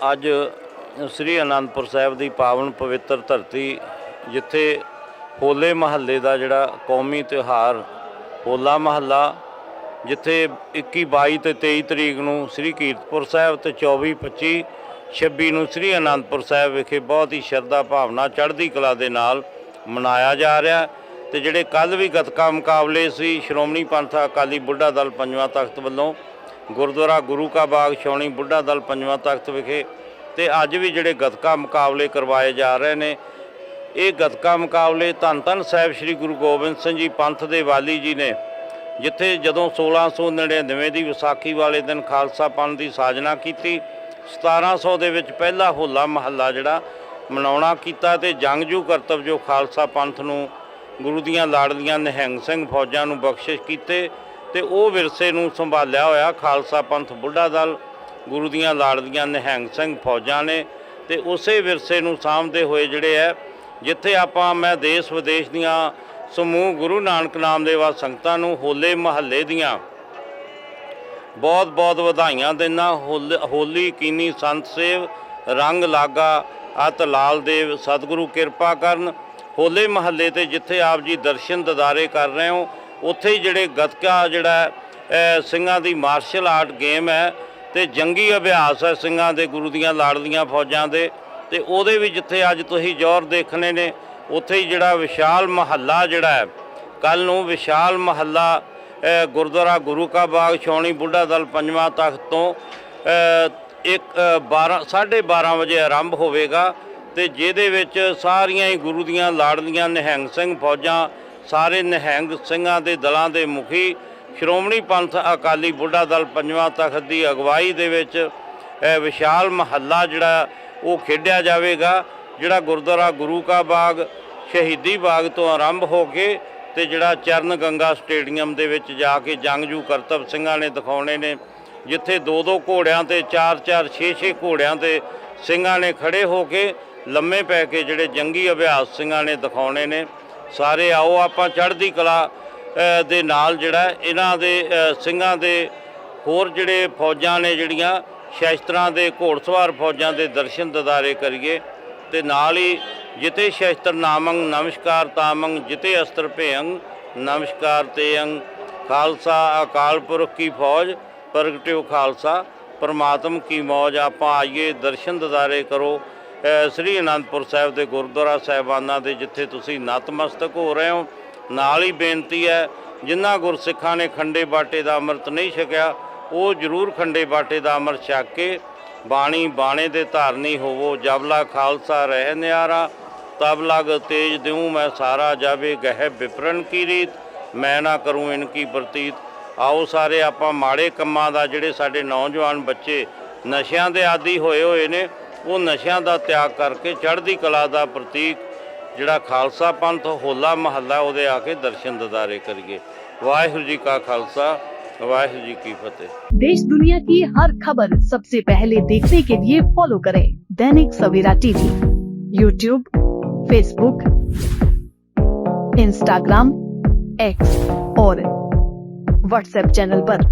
ਅੱਜ ਸ੍ਰੀ ਅਨੰਦਪੁਰ ਸਾਹਿਬ ਦੀ ਪਾਵਨ ਪਵਿੱਤਰ ਧਰਤੀ, ਜਿੱਥੇ ਹੋਲੇ ਮਹੱਲੇ ਦਾ ਜਿਹੜਾ ਕੌਮੀ ਤਿਉਹਾਰ, ਹੋਲਾ ਮਹੱਲਾ, ਜਿੱਥੇ 21 22 ਤੇ 23 ਤਰੀਕ ਨੂੰ ਸ੍ਰੀ ਕੀਰਤਪੁਰ ਸਾਹਿਬ ਤੇ 24 25 26 ਨੂੰ ਸ੍ਰੀ ਅਨੰਦਪੁਰ ਸਾਹਿਬ ਵਿਖੇ ਬਹੁਤ ਹੀ ਸ਼ਰਧਾ ਭਾਵਨਾ ਚੜ੍ਹਦੀ ਕਲਾ ਦੇ ਨਾਲ ਮਨਾਇਆ ਜਾ ਰਿਹਾ। ਤੇ ਜਿਹੜੇ ਕੱਲ ਵੀ ਗਤਕਾ ਮੁਕਾਬਲੇ ਸੀ, ਸ਼੍ਰੋਮਣੀ ਪੰਥ ਅਕਾਲੀ ਬੁੱਢਾ ਦਲ ਪੰਜਵਾਂ ਤਖਤ ਵੱਲੋਂ ਗੁਰਦੁਆਰਾ ਗੁਰੂ ਕਾ ਬਾਗ ਛਾਉਣੀ ਬੁੱਢਾ ਦਲ ਪੰਜਵਾਂ ਤਖਤ ਵਿਖੇ ਤੇ ਅੱਜ ਵੀ ਜਿਹੜੇ ਗਤਕਾ ਮੁਕਾਬਲੇ ਕਰਵਾਏ ਜਾ ਰਹੇ ਨੇ, ਇਹ ਗਤਕਾ ਮੁਕਾਬਲੇ ਧੰਨ ਧੰਨ ਸਾਹਿਬ ਸ੍ਰੀ ਗੁਰੂ ਗੋਬਿੰਦ ਸਿੰਘ ਜੀ ਪੰਥ ਦੇ ਵਾਲੀ ਜੀ ਨੇ, ਜਿੱਥੇ ਜਦੋਂ 1699 ਦੀ ਵਿਸਾਖੀ ਵਾਲੇ ਦਿਨ ਖਾਲਸਾ ਪੰਥ ਦੀ ਸਾਜਨਾ ਕੀਤੀ 1700 ਦੇ ਵਿੱਚ ਪਹਿਲਾ ਹੋਲਾ ਮਹੱਲਾ ਜਿਹੜਾ ਮਨਾਉਣਾ ਕੀਤਾ ਤੇ ਜੰਗਜੂ ਕਰਤਵ ਜੋ ਖਾਲਸਾ ਪੰਥ ਨੂੰ ਗੁਰੂ ਦੀਆਂ ਲਾੜਲੀਆਂ ਨਿਹੰਗ ਸਿੰਘ ਫੌਜਾਂ ਨੂੰ ਬਖਸ਼ਿਸ਼ ਕੀਤੇ ਤੇ ਉਹ ਵਿਰਸੇ ਨੂੰ ਸੰਭਾਲਿਆ ਹੋਇਆ ਖਾਲਸਾ ਪੰਥ ਬੁੱਢਾ ਦਲ, ਗੁਰੂ ਦੀਆਂ ਲਾੜਲੀਆਂ ਨਿਹੰਗ ਸਿੰਘ ਫੌਜਾਂ ਨੇ ਤੇ ਉਸੇ ਵਿਰਸੇ ਨੂੰ ਸਾਂਭਦੇ ਹੋਏ ਜਿਹੜੇ ਹੈ, ਜਿੱਥੇ ਆਪਾਂ, ਮੈਂ ਦੇਸ਼ ਵਿਦੇਸ਼ ਦੀਆਂ ਸਮੂਹ ਗੁਰੂ ਨਾਨਕ ਨਾਮ ਦੇ ਵਾ ਸੰਗਤਾਂ ਨੂੰ ਹੋਲੇ ਮਹੱਲੇ ਦੀਆਂ ਬਹੁਤ ਬਹੁਤ ਵਧਾਈਆਂ ਦਿੰਦਾ, ਹੋਲ- ਹੋਲੀ ਕੀਨੀ ਸੰਤ ਸੇਵ, ਰੰਗ ਲਾਗਾ, ਅਤ ਲਾਲ ਦੇਵ, ਸਤਿਗੁਰੂ ਕਿਰਪਾ ਕਰਨ। ਹੋਲੇ ਮਹੱਲੇ ਤੇ ਜਿੱਥੇ ਆਪ ਜੀ ਦਰਸ਼ਨ ਦਦਾਰੇ ਕਰ ਰਹੇ ਹੋ ਉੱਥੇ ਹੀ ਜਿਹੜੇ ਗੱਤਕਾ ਜਿਹੜਾ ਸਿੰਘਾਂ ਦੀ ਮਾਰਸ਼ਲ ਆਰਟ ਗੇਮ ਹੈ ਤੇ ਜੰਗੀ ਅਭਿਆਸ ਹੈ ਸਿੰਘਾਂ ਦੇ ਗੁਰੂ ਦੀਆਂ ਲਾੜਲੀਆਂ ਫੌਜਾਂ ਦੇ ਤੇ ਉਹਦੇ ਵੀ ਜਿੱਥੇ ਅੱਜ ਤੁਸੀਂ ਜ਼ੋਰ ਦੇਖਣੇ ਨੇ ਉੱਥੇ ਹੀ ਜਿਹੜਾ ਵਿਸ਼ਾਲ ਮਹੱਲਾ ਜਿਹੜਾ ਹੈ ਕੱਲ ਨੂੰ ਵਿਸ਼ਾਲ ਮਹੱਲਾ ਗੁਰਦੁਆਰਾ ਗੁਰੂ ਕਾ ਬਾਗ ਛਾਉਣੀ ਬੁੱਢਾ ਦਲ ਪੰਜਵਾਂ ਤਖਤ ਤੋਂ ਇੱਕ ਅ, 12 12:30 ਵਜੇ ਆਰੰਭ ਹੋਵੇਗਾ ਤੇ ਜਿਹਦੇ ਵਿੱਚ ਸਾਰੀਆਂ ਹੀ ਗੁਰੂ ਦੀਆਂ ਲਾੜਲੀਆਂ ਨਿਹੰਗ ਸਿੰਘ ਫੌਜਾਂ ਸਾਰੇ ਨਿਹੰਗ ਸਿੰਘਾਂ ਦੇ ਦਲਾਂ ਦੇ ਮੁਖੀ ਸ਼੍ਰੋਮਣੀ ਪੰਥ ਅਕਾਲੀ ਬੁੱਢਾ ਦਲ ਪੰਜਵਾਂ ਤਖਤ ਦੀ ਅਗਵਾਈ ਦੇ ਵਿੱਚ ਵਿਸ਼ਾਲ ਮਹੱਲਾ ਜਿਹੜਾ ਉਹ ਖੇਡਿਆ ਜਾਵੇਗਾ, ਜਿਹੜਾ ਗੁਰਦੁਆਰਾ ਗੁਰੂ ਕਾ ਬਾਗ, ਸ਼ਹੀਦੀ ਬਾਗ ਤੋਂ ਆਰੰਭ ਹੋ ਕੇ ਤੇ ਜਿਹੜਾ ਚਰਨ ਗੰਗਾ ਸਟੇਡੀਅਮ ਦੇ ਵਿੱਚ ਜਾ ਕੇ ਜੰਗਜੂ ਕਰਤਬ ਸਿੰਘਾਂ ਨੇ ਦਿਖਾਉਣੇ ਨੇ, ਜਿੱਥੇ ਦੋ ਦੋ ਘੋੜਿਆਂ ਤੇ ਚਾਰ ਚਾਰ ਛੇ ਛੇ ਘੋੜਿਆਂ ਤੇ ਸਿੰਘਾਂ ਨੇ ਖੜੇ ਹੋ ਕੇ ਲੰਮੇ ਪੈ ਕੇ ਜਿਹੜੇ ਜੰਗੀ ਅਭਿਆਸ ਸਿੰਘਾਂ ਨੇ ਦਿਖਾਉਣੇ ਨੇ। ਸਾਰੇ ਆਓ, ਆਪਾਂ ਚੜ੍ਹਦੀ ਕਲਾ ਦੇ ਨਾਲ ਜਿਹੜਾ ਇਹਨਾਂ ਦੇ ਸਿੰਘਾਂ ਦੇ ਹੋਰ ਜਿਹੜੇ ਫੌਜਾਂ ਨੇ ਜਿਹੜੀਆਂ, ਸ਼ਸਤਰਾਂ ਦੇ ਘੋੜਸਵਾਰ ਫੌਜਾਂ ਦੇ ਦਰਸ਼ਨ ਦਿਦਾਰੇ ਕਰੀਏ ਤੇ ਨਾਲ ਹੀ ਜਿਤੇ ਸ਼ਸਤਰ ਨਾਮੰਗ ਨਮਸਕਾਰ ਤਾਮੰਗ ਜਿਤੇ ਅਸਤਰ ਭੇਅੰਗ ਨਮਸਕਾਰ ਤੇਅੰਗ, ਖਾਲਸਾ ਅਕਾਲ ਪੁਰਖ ਕੀ ਫੌਜ, ਪ੍ਰਗਟਿਓ ਖਾਲਸਾ, ਪਰਮਾਤਮ ਕੀ ਮੌਜ, ਆਪਾਂ ਆਈਏ, ਦਰਸ਼ਨ ਦਿਦਾਰੇ ਕਰੋ ਸ੍ਰੀ ਅਨੰਦਪੁਰ ਸਾਹਿਬ ਦੇ ਗੁਰਦੁਆਰਾ ਸਾਹਿਬਾਨਾਂ ਦੇ ਜਿੱਥੇ ਤੁਸੀਂ ਨਤਮਸਤਕ ਹੋ ਰਹੇ ਹੋ, ਨਾਲ ਹੀ ਬੇਨਤੀ ਹੈ, ਜਿਨ੍ਹਾਂ ਗੁਰਸਿੱਖਾਂ ਨੇ ਖੰਡੇ ਬਾਟੇ ਦਾ ਅੰਮ੍ਰਿਤ ਨਹੀਂ ਛਕਿਆ, ਉਹ ਜ਼ਰੂਰ ਖੰਡੇ ਬਾਟੇ ਦਾ ਅੰਮ੍ਰਿਤ ਛਕ ਕੇ ਬਾਣੀ ਬਾਣੇ ਦੇ ਧਾਰਨੀ ਹੋਵੋ, ਜਬਲਾ ਖਾਲਸਾ ਰਹਿ ਨਿਆਰਾ, ਤਬ ਲਗ ਤੇਜ ਦਿਉ ਮੈਂ ਸਾਰਾ ਜਾਵੇ, ਗਹਿ ਵਿਪਰਨ ਕੀ ਰੀਤ, ਮੈਂ ਨਾ ਕਰੂੰ ਇਨਕੀ ਪ੍ਰਤੀਤ। ਆਓ ਸਾਰੇ, ਆਪਾਂ ਮਾੜੇ ਕੰਮਾਂ ਦਾ, ਜਿਹੜੇ ਸਾਡੇ ਨੌਜਵਾਨ ਬੱਚੇ ਨਸ਼ਿਆਂ ਦੇ ਆਦੀ ਹੋਏ ਹੋਏ ਨੇ ਉਹ ਨਸ਼ਿਆਂ ਦਾ ਤਿਆਗ ਕਰਕੇ ਚੜ੍ਹਦੀ ਕਲਾ ਦਾ ਪ੍ਰਤੀਕ ਜਿਹੜਾ ਖਾਲਸਾ ਪੰਥ ਹੋਲਾ ਮਹੱਲਾ ਉਹਦੇ ਆ ਕੇ ਦਰਸ਼ਨ ਦਿਦਾਰੇ ਕਰੀਏ ਵਾਹਿਗੁਰੂ ਜੀ ਕਾ ਖਾਲਸਾ ਵਾਹਿਗੁਰੂ ਜੀ ਕੀ ਫਤਿਹ देश दुनिया की हर खबर सबसे पहले देखने के लिए फॉलो करें Dainik Savera TV YouTube Facebook Instagram X और व्हाट्सएप चैनल पर।